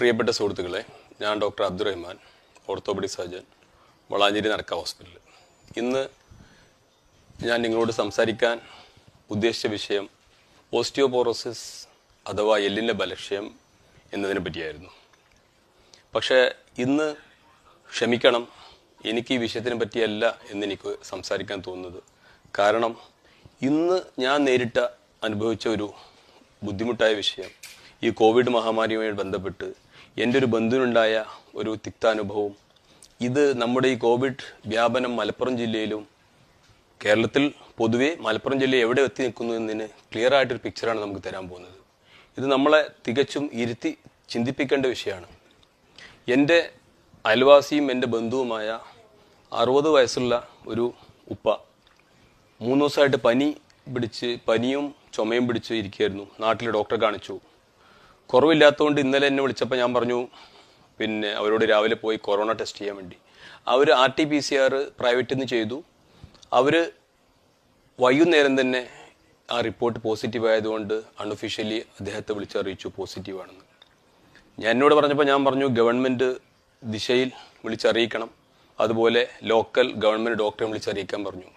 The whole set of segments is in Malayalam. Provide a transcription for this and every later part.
പ്രിയപ്പെട്ട സുഹൃത്തുക്കളെ ഞാൻ doctor Abdurahman orthopaedic surgeon Valanchery നടക്ക ഹോസ്പിറ്റൽ ഇന്ന് ഞാൻ നിങ്ങളോട് സംസാരിക്കാൻ ഉദ്ദേശിച്ച വിഷയം ഓസ്റ്റിയോപോറോസിസ് അഥവാ എല്ലിന്റെ ബലക്ഷയം എന്നതിനെ പറ്റിയായിരുന്നു. പക്ഷേ ഇന്ന് ക്ഷമിക്കണം എനിക്ക് ഈ വിഷയത്തിനെ പറ്റിയല്ല എന്നെനിക്ക് സംസാരിക്കാൻ തോന്നുന്നത്. കാരണം ഇന്ന് ഞാൻ നേരിട്ട അനുഭവിച്ച ഒരു ബുദ്ധിമുട്ടായ വിഷയം ഈ കോവിഡ് മഹാമാരിയുമായി ബന്ധപ്പെട്ട് എന്റെ ഒരു ബന്ധുവിനുണ്ടായ ഒരു തിക്താനുഭവം. ഇത് നമ്മുടെ ഈ കോവിഡ് വ്യാപനം മലപ്പുറം ജില്ലയിലും കേരളത്തിൽ പൊതുവെ മലപ്പുറം ജില്ല എവിടെ എത്തി നിൽക്കുന്നു എന്നതിന് ക്ലിയർ ആയിട്ടൊരു പിക്ചറാണ് നമുക്ക് തരാൻ പോകുന്നത്. ഇത് നമ്മളെ തികച്ചും ഇരുത്തി ചിന്തിപ്പിക്കേണ്ട വിഷയമാണ്. എന്റെ അയൽവാസിയും എന്റെ ബന്ധുവുമായ അറുപത് വയസ്സുള്ള ഒരു ഉപ്പ മൂന്ന് ദിവസമായിട്ട് പനി പിടിച്ച് പനിയും ചുമയും പിടിച്ച് ഇരിക്കുകയായിരുന്നു. നാട്ടിലെ ഡോക്ടറെ കാണിച്ചു. കുറവില്ലാത്തതുകൊണ്ട് ഇന്നലെ എന്നെ വിളിച്ചപ്പോൾ ഞാൻ പറഞ്ഞു പിന്നെ അവരോട് രാവിലെ പോയി കൊറോണ ടെസ്റ്റ് ചെയ്യാൻ വേണ്ടി. അവർ R T P C R പ്രൈവറ്റിൽ നിന്ന് ചെയ്തു. അവർ വൈകുന്നേരം തന്നെ ആ റിപ്പോർട്ട് പോസിറ്റീവ് ആയതുകൊണ്ട് അൺഒഫീഷ്യലി അദ്ദേഹത്തെ വിളിച്ചറിയിച്ചു പോസിറ്റീവാണെന്ന് ഞാൻ എന്നോട് പറഞ്ഞപ്പോൾ ഞാൻ പറഞ്ഞു ഗവൺമെന്റ് ദിശയിൽ വിളിച്ചറിയിക്കണം. അതുപോലെ ലോക്കൽ ഗവൺമെന്റ് ഡോക്ടറെ വിളിച്ചറിയിക്കാൻ പറഞ്ഞു.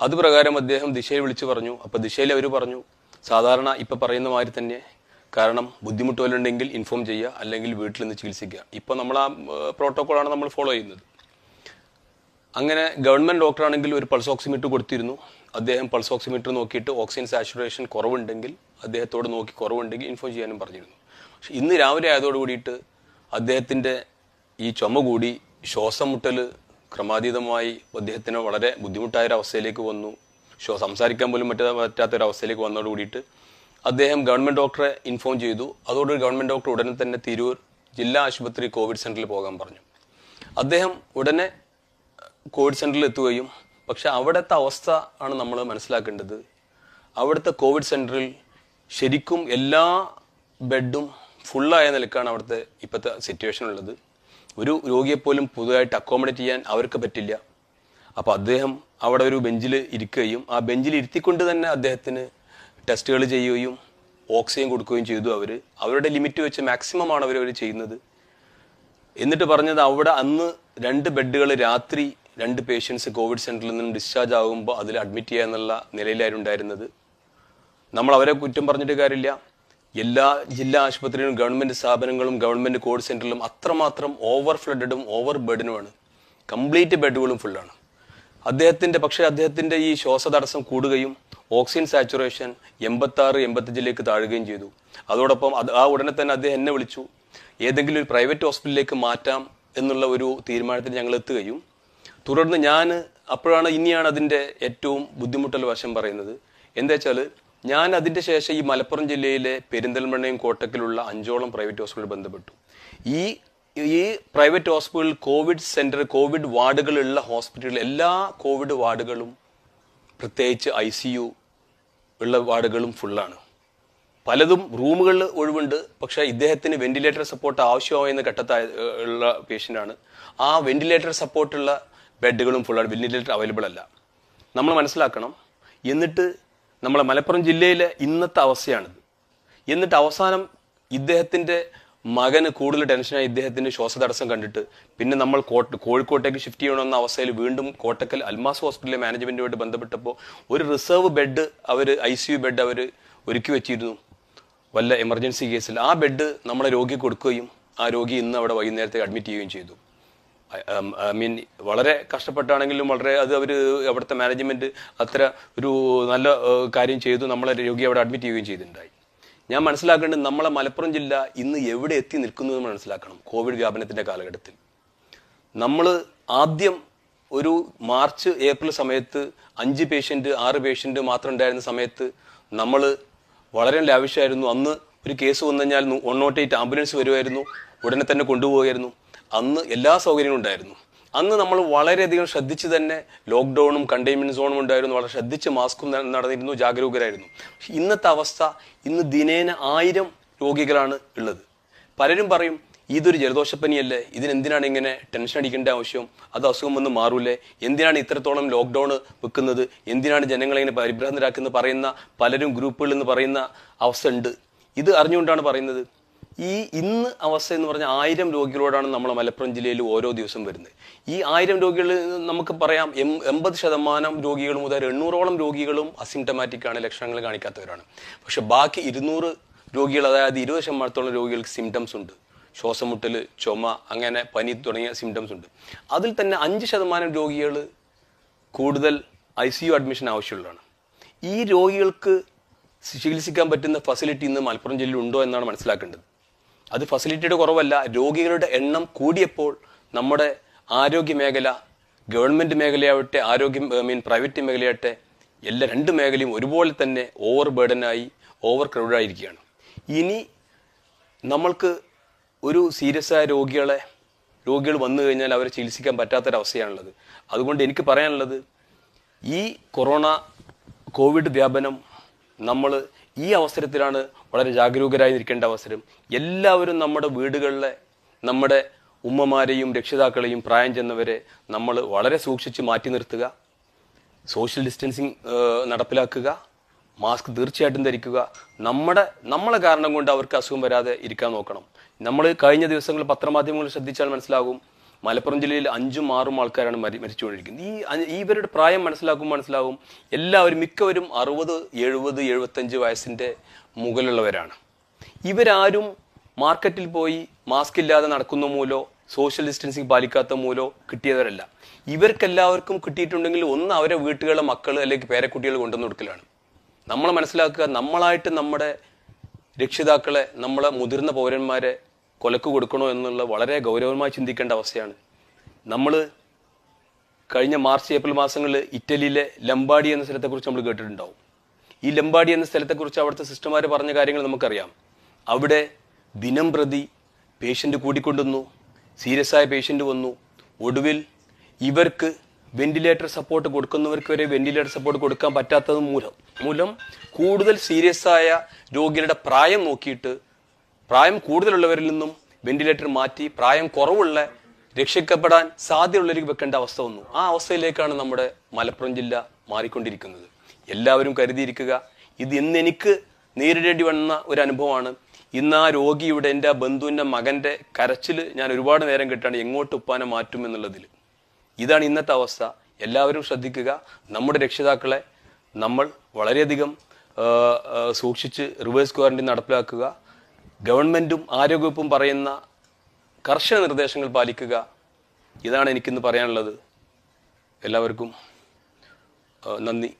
അതുപ്രകാരം അദ്ദേഹം ദിശയിൽ വിളിച്ചു പറഞ്ഞു. അപ്പോൾ ദിശയിൽ അവർ പറഞ്ഞു സാധാരണ ഇപ്പം പറയുന്ന മാതിരി തന്നെ കാരണം ബുദ്ധിമുട്ട് വല്ലതും ഉണ്ടെങ്കിൽ ഇൻഫോം ചെയ്യുക അല്ലെങ്കിൽ വീട്ടിൽ നിന്ന് ചികിത്സിക്കുക. ഇപ്പോൾ നമ്മൾ ആ പ്രോട്ടോക്കോളാണ് നമ്മൾ ഫോളോ ചെയ്യുന്നത്. അങ്ങനെ ഗവൺമെന്റ് ഡോക്ടറാണെങ്കിൽ ഒരു പൾസ് ഓക്സിമീറ്റർ കൊടുത്തിരുന്നു. അദ്ദേഹം പൾസ് ഓക്സിമീറ്റർ നോക്കിയിട്ട് ഓക്സിജൻ സാച്ചുറേഷൻ കുറവുണ്ടെങ്കിൽ അദ്ദേഹത്തോട് നോക്കി കുറവുണ്ടെങ്കിൽ ഇൻഫോം ചെയ്യാനും പറഞ്ഞിരുന്നു. പക്ഷെ ഇന്ന് രാവിലെ ആയതോട് കൂടിയിട്ട് അദ്ദേഹത്തിന്റെ ഈ ചുമ കൂടി ശ്വാസം മുട്ടൽ ക്രമാതീതമായി അദ്ദേഹത്തിന് വളരെ ബുദ്ധിമുട്ടായൊരവസ്ഥയിലേക്ക് വന്നു. സംസാരിക്കാൻ പോലും പറ്റാ പറ്റാത്ത ഒരു അവസ്ഥയിലേക്ക് വന്നതോട് കൂടിയിട്ട് അദ്ദേഹം ഗവൺമെന്റ് ഡോക്ടറെ ഇൻഫോം ചെയ്തു. അതോടൊരു ഗവൺമെന്റ് ഡോക്ടർ ഉടനെ തന്നെ തിരൂർ ജില്ലാ ആശുപത്രി കോവിഡ് സെന്ററിൽ പോകാൻ പറഞ്ഞു. അദ്ദേഹം ഉടനെ കോവിഡ് സെന്ററിൽ എത്തുകയും പക്ഷെ അവിടുത്തെ അവസ്ഥ ആണ് നമ്മൾ മനസ്സിലാക്കേണ്ടത്. അവിടുത്തെ കോവിഡ് സെന്ററിൽ ശരിക്കും എല്ലാ ബെഡും ഫുള്ളായ നിലക്കാണ് അവിടുത്തെ ഇപ്പോഴത്തെ സിറ്റുവേഷൻ ഉള്ളത്. ഒരു രോഗിയെപ്പോലും പുതുതായിട്ട് അക്കോമഡേറ്റ് ചെയ്യാൻ അവർക്ക് പറ്റില്ല. അപ്പോൾ അദ്ദേഹം അവിടെ ഒരു ബെഞ്ചിൽ ഇരിക്കുകയും ആ ബെഞ്ചിൽ ഇരുത്തിക്കൊണ്ട് തന്നെ അദ്ദേഹത്തിന് ടെസ്റ്റുകൾ ചെയ്യുകയും ഓക്സിജൻ കൊടുക്കുകയും ചെയ്തു അവർ അവരുടെ ലിമിറ്റ് വെച്ച് മാക്സിമം ആണ് അവർ ചെയ്യുന്നത്. എന്നിട്ട് പറഞ്ഞത് അവിടെ അന്ന് രണ്ട് ബെഡുകൾ രാത്രി രണ്ട് പേഷ്യൻസ് കോവിഡ് സെന്ററിൽ നിന്നും ഡിസ്ചാർജ് ആകുമ്പോൾ അതിൽ അഡ്മിറ്റ് ചെയ്യുക എന്നുള്ള നിലയിലായിരുന്നു ഉണ്ടായിരുന്നത്. നമ്മൾ അവരെ കുറ്റം പറഞ്ഞിട്ട് കാര്യമില്ല. എല്ലാ ജില്ലാ ആശുപത്രികളും ഗവൺമെന്റ് സ്ഥാപനങ്ങളും ഗവൺമെന്റ് കോവിഡ് സെന്ററിലും അത്രമാത്രം ഓവർ ഫ്ലഡഡും ഓവർ ബെഡിനുമാണ് കംപ്ലീറ്റ് ബെഡുകളും ഫുള്ളാണ് അദ്ദേഹത്തിന്റെ പക്ഷേ അദ്ദേഹത്തിന്റെ ഈ ശ്വാസതടസ്സം കൂടുകയും ഓക്സിജൻ സാച്ചുറേഷൻ എൺപത്തി ആറ് എൺപത്തഞ്ചിലേക്ക് താഴുകയും ചെയ്തു. അതോടൊപ്പം അത് ആ ഉടനെ തന്നെ അദ്ദേഹം എന്നെ വിളിച്ചു. ഏതെങ്കിലും ഒരു പ്രൈവറ്റ് ഹോസ്പിറ്റലിലേക്ക് മാറ്റാം എന്നുള്ള ഒരു തീരുമാനത്തിൽ ഞങ്ങൾ എത്തുകയും തുടർന്ന് ഞാൻ അപ്പോഴാണ് ഇനിയാണ് അതിന്റെ ഏറ്റവും ബുദ്ധിമുട്ടുള്ള വശം പറയുന്നത്. എന്താ വെച്ചാൽ ഞാൻ അതിന്റെ ശേഷം ഈ മലപ്പുറം ജില്ലയിലെ പെരിന്തൽമണ്ണയും കോട്ടക്കിലുള്ള അഞ്ചോളം പ്രൈവറ്റ് ഹോസ്പിറ്റലിൽ ബന്ധപ്പെട്ടു. ഈ ഈ private hospital covid centre covid വാർഡുകളുള്ള ഹോസ്പിറ്റലുകൾ എല്ലാ കോവിഡ് വാർഡുകളും പ്രത്യേകിച്ച് ഐ സി യു ഉള്ള വാർഡുകളും ഫുള്ളാണ്. പലതും റൂമുകളിൽ ഒഴിവുണ്ട്. പക്ഷേ ഇദ്ദേഹത്തിന് വെന്റിലേറ്റർ സപ്പോർട്ട് ആവശ്യമായെന്ന ഘട്ടത്തായ ഉള്ള പേഷ്യന്റാണ്. ആ വെന്റിലേറ്റർ സപ്പോർട്ടുള്ള ബെഡുകളും ഫുള്ളാണ്. വെന്റിലേറ്റർ അവൈലബിൾ അല്ല. നമ്മൾ മനസ്സിലാക്കണം എന്നിട്ട് നമ്മളെ മലപ്പുറം ജില്ലയിലെ ഇന്നത്തെ അവസ്ഥയാണിത്. എന്നിട്ട് അവസാനം ഇദ്ദേഹത്തിന്റെ മകന് കൂടുതൽ ടെൻഷനായി ഇദ്ദേഹത്തിന് ശ്വാസതടസ്സം കണ്ടിട്ട് പിന്നെ നമ്മൾ കോട്ട് കോഴിക്കോട്ടേക്ക് ഷിഫ്റ്റ് ചെയ്യണമെന്ന അവസ്ഥയിൽ വീണ്ടും കോട്ടക്കൽ അൽമാസ് ഹോസ്പിറ്റലിലെ മാനേജ്മെന്റുമായിട്ട് ബന്ധപ്പെട്ടപ്പോൾ ഒരു റിസർവ് ബെഡ് അവർ ഐ സി യു ബെഡ് അവർ ഒരുക്കി വെച്ചിരുന്നു. വല്ല എമർജൻസി കേസിൽ ആ ബെഡ് നമ്മളെ രോഗി കൊടുക്കുകയും ആ രോഗി ഇന്ന് അവിടെ വൈകുന്നേരത്തെ അഡ്മിറ്റ് ചെയ്യുകയും ചെയ്തു. ഐ മീൻ വളരെ കഷ്ടപ്പെട്ടാണെങ്കിലും വളരെ അത് അവർ അവിടുത്തെ മാനേജ്മെന്റ് അത്ര ഒരു നല്ല കാര്യം ചെയ്തു. നമ്മളെ രോഗി അവിടെ അഡ്മിറ്റ് ചെയ്യുകയും ചെയ്തിട്ടുണ്ടായി. ഞാൻ മനസ്സിലാക്കേണ്ടത് നമ്മളെ മലപ്പുറം ജില്ല ഇന്ന് എവിടെ എത്തി നിൽക്കുന്നു എന്ന് മനസ്സിലാക്കണം കോവിഡ് വ്യാപനത്തിന്റെ കാലഘട്ടത്തിൽ. നമ്മൾ ആദ്യം ഒരു മാർച്ച് ഏപ്രിൽ സമയത്ത് അഞ്ച് പേഷ്യന്റ് ആറ് പേഷ്യന്റ് മാത്രം ഉണ്ടായിരുന്ന സമയത്ത് നമ്മൾ വളരെ ലാവിഷായിരുന്നു. അന്ന് ഒരു കേസ് വന്നു കഴിഞ്ഞാൽ വൺ നോട്ട് എയ്റ്റ് ആംബുലൻസ് വരുമായിരുന്നു. ഉടനെ തന്നെ കൊണ്ടുപോകുമായിരുന്നു അന്ന് എല്ലാ സൗകര്യങ്ങളും ഉണ്ടായിരുന്നു. അന്ന് നമ്മൾ വളരെയധികം ശ്രദ്ധിച്ച് തന്നെ ലോക്ക്ഡൗണും കണ്ടെയ്ൻമെന്റ് സോണും ഉണ്ടായിരുന്നു. വളരെ ശ്രദ്ധിച്ച് മാസ്കും നടന്നിരുന്നു ജാഗരൂകരായിരുന്നു. ഇന്നത്തെ അവസ്ഥ ഇന്ന് ദിനേന ആയിരം രോഗികളാണ് ഉള്ളത്. പലരും പറയും ഇതൊരു ജലദോഷപ്പനിയല്ലേ? ഇതിനെന്തിനാണ് ഇങ്ങനെ ടെൻഷൻ അടിക്കേണ്ട ആവശ്യം? അത് അസുഖം വന്ന് മാറൂലേ? എന്തിനാണ് ഇത്രത്തോളം ലോക്ക്ഡൗൺ വെക്കുന്നത്? എന്തിനാണ് ജനങ്ങളെ ഇങ്ങനെ പരിഭ്രാന്തരാക്കുന്നത്? പറയുന്ന പലരും ഗ്രൂപ്പുകളിൽ നിന്ന് പറയുന്ന അവസ്ഥ ഉണ്ട്. ഇത് അറിഞ്ഞുകൊണ്ടാണ് പറയുന്നത് ഈ ഇന്ന് അവസ്ഥ എന്ന് പറഞ്ഞാൽ ആയിരം രോഗികളോടാണ് നമ്മൾ മലപ്പുറം ജില്ലയിൽ ഓരോ ദിവസം വരുന്നത്. ഈ ആയിരം രോഗികളിൽ നമുക്ക് പറയാം എം എൺപത് ശതമാനം രോഗികൾ മുതൽ എണ്ണൂറോളം രോഗികളും അസിംറ്റമാറ്റിക് ആണ് ലക്ഷണങ്ങൾ കാണിക്കാത്തവരാണ്. പക്ഷെ ബാക്കി ഇരുന്നൂറ് രോഗികൾ അതായത് ഇരുപത് ശതമാനത്തോളം രോഗികൾക്ക് സിംറ്റംസ് ഉണ്ട്. ശ്വാസമുട്ടൽ ചുമ അങ്ങനെ പനി തുടങ്ങിയ സിംറ്റംസ് ഉണ്ട്. അതിൽ തന്നെ അഞ്ച് ശതമാനം രോഗികൾ കൂടുതൽ ഐ സി യു അഡ്മിഷൻ ആവശ്യമുള്ളതാണ്. ഈ രോഗികൾക്ക് ചികിത്സിക്കാൻ പറ്റുന്ന ഫെസിലിറ്റി ഇന്ന് മലപ്പുറം ജില്ലയിൽ ഉണ്ടോ എന്നാണ് മനസ്സിലാക്കേണ്ടത്. അത് ഫെസിലിറ്റിയുടെ കുറവല്ല. രോഗികളുടെ എണ്ണം കൂടിയപ്പോൾ നമ്മുടെ ആരോഗ്യ മേഖല ഗവൺമെന്റ് മേഖലയാവട്ടെ ആരോഗ്യ മീൻ പ്രൈവറ്റ് മേഖലയാവട്ടെ എല്ലാ രണ്ട് മേഖലയും ഒരുപോലെ തന്നെ ഓവർ ബേർഡനായി ഓവർ ക്രൗഡായിരിക്കുകയാണ് ഇനി നമ്മൾക്ക് ഒരു സീരിയസ് ആയ രോഗികളെ രോഗികൾ വന്നു കഴിഞ്ഞാൽ അവരെ ചികിത്സിക്കാൻ പറ്റാത്തൊരവസ്ഥയാണുള്ളത്. അതുകൊണ്ട് എനിക്ക് പറയാനുള്ളത് ഈ കൊറോണ കോവിഡ് വ്യാപനം നമ്മൾ ഈ അവസരത്തിലാണ് വളരെ ജാഗരൂകരായി നിൽക്കേണ്ട അവസരം. എല്ലാവരും നമ്മുടെ വീടുകളിലെ നമ്മുടെ ഉമ്മമാരെയും രക്ഷിതാക്കളെയും പ്രായം ചെന്നവരെ നമ്മൾ വളരെ സൂക്ഷിച്ച് മാറ്റി നിർത്തുക. സോഷ്യൽ ഡിസ്റ്റൻസിങ് നടപ്പിലാക്കുക. മാസ്ക് തീർച്ചയായിട്ടും ധരിക്കുക. നമ്മുടെ നമ്മളെ കാരണം കൊണ്ട് അവർക്ക് അസുഖം വരാതെ ഇരിക്കാൻ നോക്കണം. നമ്മൾ കഴിഞ്ഞ ദിവസങ്ങൾ പത്രമാധ്യമങ്ങൾ ശ്രദ്ധിച്ചാൽ മനസ്സിലാകും. മലപ്പുറം ജില്ലയിൽ അഞ്ചും ആറും ആൾക്കാരാണ് മരി മരിച്ചുകൊണ്ടിരിക്കുന്നത്. ഈ ഇവരുടെ പ്രായം മനസ്സിലാക്കും മനസ്സിലാവും എല്ലാവരും മിക്കവരും അറുപത് എഴുപത് എഴുപത്തഞ്ച് വയസ്സിന്റെ മുകളിലുള്ളവരാണ്. ഇവരാരും മാർക്കറ്റിൽ പോയി മാസ്ക് ഇല്ലാതെ നടക്കുന്ന മൂലോ സോഷ്യൽ ഡിസ്റ്റൻസിങ് പാലിക്കാത്ത മൂലോ കിട്ടിയവരല്ല. ഇവർക്കെല്ലാവർക്കും കിട്ടിയിട്ടുണ്ടെങ്കിൽ ഒന്ന് അവരെ വീട്ടുകളിലെ മക്കൾ അല്ലെങ്കിൽ പേരക്കുട്ടികൾ കൊണ്ടുവന്ന് കൊടുക്കലാണ്. നമ്മൾ മനസ്സിലാക്കുക നമ്മളായിട്ട് നമ്മുടെ രക്ഷിതാക്കളെ നമ്മളെ മുതിർന്ന പൗരന്മാരെ കൊലക്ക് കൊടുക്കണോ എന്നുള്ള വളരെ ഗൗരവമായി ചിന്തിക്കേണ്ട അവസ്ഥയാണ്. നമ്മൾ കഴിഞ്ഞ മാർച്ച് ഏപ്രിൽ മാസങ്ങളിൽ ഇറ്റലിയിലെ ലംബാഡി എന്ന സ്ഥലത്തെക്കുറിച്ച് നമ്മൾ കേട്ടിട്ടുണ്ടാവും. ഈ ലംബാഡി എന്ന സ്ഥലത്തെക്കുറിച്ച് അവിടുത്തെ സിസ്റ്റർമാർ പറഞ്ഞ കാര്യങ്ങൾ നമുക്കറിയാം. അവിടെ ദിനം പ്രതി പേഷ്യന്റ് കൂടിക്കൊണ്ടുവന്നു സീരിയസ് ആയ പേഷ്യന്റ് വന്നു. ഒടുവിൽ ഇവർക്ക് വെന്റിലേറ്റർ സപ്പോർട്ട് കൊടുക്കുന്നവർക്ക് വരെ വെന്റിലേറ്റർ സപ്പോർട്ട് കൊടുക്കാൻ പറ്റാത്തത് മൂലം. മൂലം കൂടുതൽ സീരിയസ് ആയ രോഗികളുടെ പ്രായം നോക്കിയിട്ട് പ്രായം കൂടുതലുള്ളവരിൽ നിന്നും വെന്റിലേറ്റർ മാറ്റി പ്രായം കുറവുള്ള രക്ഷിക്കപ്പെടാൻ സാധ്യതയുള്ളവർക്ക് വെക്കേണ്ട അവസ്ഥ വന്നു. ആ അവസ്ഥയിലേക്കാണ് നമ്മുടെ മലപ്പുറം ജില്ല മാറിക്കൊണ്ടിരിക്കുന്നത്. എല്ലാവരും കരുതിയിരിക്കുക ഇത് ഇന്ന് എനിക്ക് നേരിടേണ്ടി വന്ന ഒരു അനുഭവമാണ്. ഇന്ന് ആ രോഗിയുടെ എന്റെ ബന്ധുവിന്റെ മകന്റെ കരച്ചിൽ ഞാൻ ഒരുപാട് നേരം കേട്ടാണ് എങ്ങോട്ട് ഉപ്പാനെ മാറ്റും എന്നുള്ളതിൽ. ഇതാണ് ഇന്നത്തെ അവസ്ഥ. എല്ലാവരും ശ്രദ്ധിക്കുക നമ്മുടെ രക്ഷിതാക്കളെ നമ്മൾ വളരെയധികം സൂക്ഷിച്ച് റിവേഴ്സ് ക്വാറന്റൈൻ നടപ്പിലാക്കുക. ഗവൺമെന്റും ആരോഗ്യവകുപ്പും പറയുന്ന കർശന നിർദ്ദേശങ്ങൾ പാലിക്കുക. ഇതാണ് എനിക്കിന്ന് പറയാനുള്ളത്. എല്ലാവർക്കും നന്ദി.